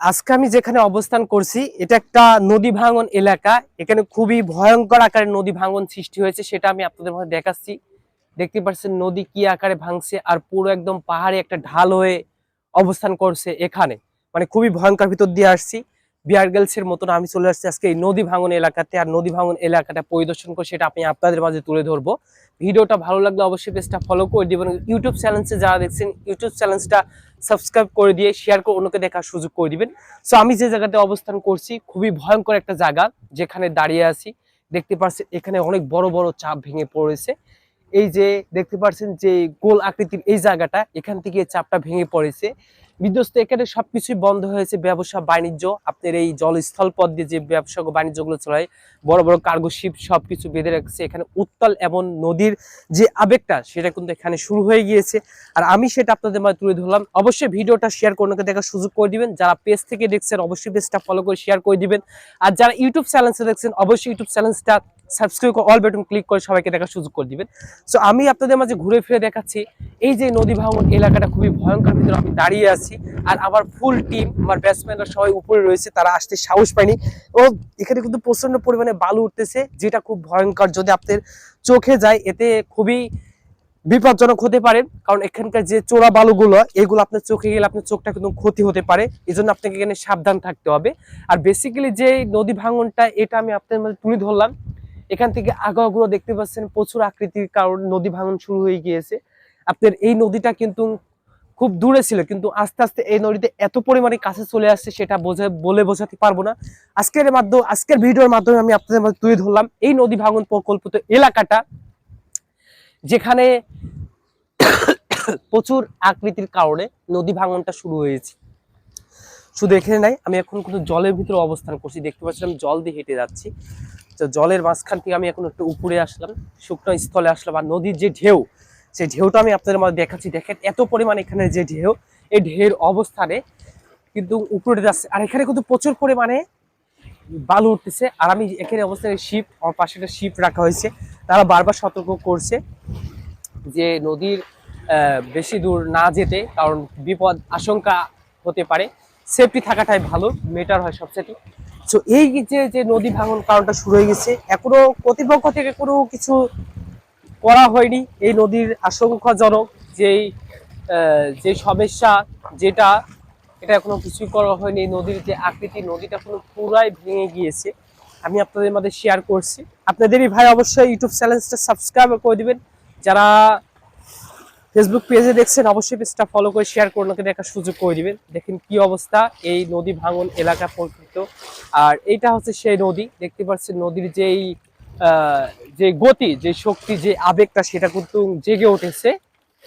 আজকে আমি যেখানে অবস্থান করছি, এটা একটা নদী ভাঙন এলাকা। এখানে খুবই ভয়ঙ্কর আকারে নদী ভাঙন সৃষ্টি হয়েছে, সেটা আমি আপনাদের মধ্যে দেখাচ্ছি। দেখতে পাচ্ছেন নদী কি আকারে ভাঙছে আর পুরো একদম পাহাড়ে একটা ঢাল হয়ে অবস্থান করছে এখানে। মানে খুবই ভয়ঙ্কর ভিতর দিয়ে আসছি। বিয়ার গার্লসের মতন আমি চলে আসছি আজকে এই নদী ভাঙন এলাকাতে। আর নদী ভাঙন এলাকাটা পরিদর্শন করে সেটা আমি আপনাদের মাঝে তুলে ধরবো। ভিডিওটা ভালো লাগলে অবশ্যই পেজটা ফলো করে দিবেন ইউটিউব চ্যানেলসে যারা দেখছেন ইউটিউব চ্যানেলসটা সাবস্ক্রাইব করে দিয়ে শেয়ার করে অন্যকে দেখার সুযোগ করে দিবেন। সো আমি যে জায়গাতে অবস্থান করছি, খুবই ভয়ঙ্কর একটা জায়গা যেখানে দাঁড়িয়ে আছি। দেখতে পাচ্ছেন এখানে অনেক বড় বড় চাপ ভেঙে পড়েছে। এই যে দেখতে পাচ্ছেন যে গোল আকৃতির এই জায়গাটা, এখান থেকে চাপটা ভেঙে পড়েছে। বিধ্বস্ত এখানে সবকিছুই বন্ধ হয়েছে, ব্যবসা, বাণিজ্য। আপনার এই জলস্থল পথ দিয়ে যে ব্যবসা বাণিজ্যগুলো চলে বড় বড় কার্গো শিপ সবকিছু বেঁধে রাখছে। এখানে উত্তাল এবং নদীর যে আবেগটা, সেটা কিন্তু এখানে শুরু হয়ে গিয়েছে। আর আমি সেটা আপনাদের মাঝে তুলে ধরলাম। অবশ্যই ভিডিওটা শেয়ার করে দেখার সুযোগ করে দিবেন। যারা পেজ থেকে দেখছেন, অবশ্যই পেজটা ফলো করে শেয়ার করে দিবেন। আর যারা ইউটিউব চ্যানেলসে দেখছেন, অবশ্যই ইউটিউব চ্যানেলসটা সাবস্ক্রাইব করে অল বাটন ক্লিক করে সবাইকে দেখার সুযোগ করে দিবেন। সো আমি আপনাদের মাঝে ঘুরে ফিরে দেখাচ্ছি, এই যে নদী ভাঙন এলাকাটা খুবই ভয়ঙ্কর, ভিতরে আমি দাঁড়িয়ে আছি আর আমার ফুল টিম আমার ব্যাটসম্যানরা সবাই উপরে রয়েছে, তারা আসতে সাহস পায়নি। ও, এখানে কিন্তু প্রচণ্ড পরিমাণে বালু উঠতেছে, যেটা খুব ভয়ঙ্কর যদি আপনাদের চোখে যায়, এতে খুবই বিপজ্জনক হতে পারে। কারণ এখানকার যে চোরা বালুগুলো, এগুলো আপনার চোখে গেলে আপনার চোখটা কিন্তু ক্ষতি হতে পারে এই জন্য আপনাকে এখানে সাবধান থাকতে হবে। আর বেসিক্যালি যে নদী ভাঙনটা, এটা আমি আপনার মধ্যে তুলে ধরলাম। এখান থেকে আগাগুলো দেখতে পাচ্ছেন, প্রচুর আকৃতির কারণ নদী ভাঙন শুরু হয়ে গিয়েছে। আপনার এই নদীটা কিন্তু খুব দূরে ছিল, কিন্তু আস্তে আস্তে এই নদীতে এত পরিমাণে কাছে চলে আসছে সেটা বোঝা, বলে বোঝাতে পারব না। আজকের মাধ্যমে, আজকের ভিডিওর মাধ্যমে আমি আপনাদের মধ্যে তুলে ধরলাম, এই নদী ভাঙন প্রকল্পিত এলাকাটা, যেখানে প্রচুর আকৃতির কারণে নদী ভাঙনটা শুরু হয়েছে। শুধু এখানে নাই, আমি এখন কিন্তু জলের ভিতরে অবস্থান করছি, দেখতে পাচ্ছিলাম জল দিয়ে হেঁটে যাচ্ছি। তো জলের মাঝখান থেকে আমি এখন একটু উপরে আসলাম, শুকনো স্থলে আসলাম আর নদীর যে ঢেউ সেই ঢেউটা আমি আপনাদের মধ্যে দেখাচ্ছি। দেখেন এত পরিমাণ এখানে যে ঢেউ, এই ঢেউর অবস্থানে কিন্তু উপরে যাচ্ছে। আর এখানে কিন্তু প্রচুর পরিমাণে বালু উঠতেছে। আর আমি এখানে অবস্থায় শিপ আমার পাশে একটা শিপ রাখা হয়েছে। তারা বারবার সতর্ক করছে যে নদীর বেশি দূর না যেতে, কারণ বিপদ আশঙ্কা হতে পারে। সেফটি থাকাটাই ভালো মেটার হয় সবচেয়ে। তো এই যে যে নদী ভাঙন কারণটা শুরু হয়ে গেছে, এখনও কর্তৃপক্ষ থেকে কোনো কিছু করা হয়নি। এই নদীর আশঙ্কাজনক যেই যে সমস্যা যেটা, এটা এখনও কিছুই করা হয়নি। নদীর যে আকৃতি, নদীটা এখনও পুরাই ভেঙে গিয়েছে। আমি আপনাদের মধ্যে শেয়ার করছি। আপনাদেরই ভাই অবশ্যই ইউটিউব চ্যানেলটা সাবস্ক্রাইব করে দিবেন। যারা ফেসবুক পেজে দেখছেন, অবশ্যই পেজটা ফলো করে শেয়ার করে ওনাকে একটা সুযোগ করে দিবেন। দেখেন কি অবস্থা, এই নদী ভাঙন এলাকা প্রকৃত আর এটা হচ্ছে সেই নদী, দেখতে পাচ্ছেন নদীর যেই যে গতি, যে শক্তি, যে আবেগটা, সেটা কিন্তু জেগে উঠেছে।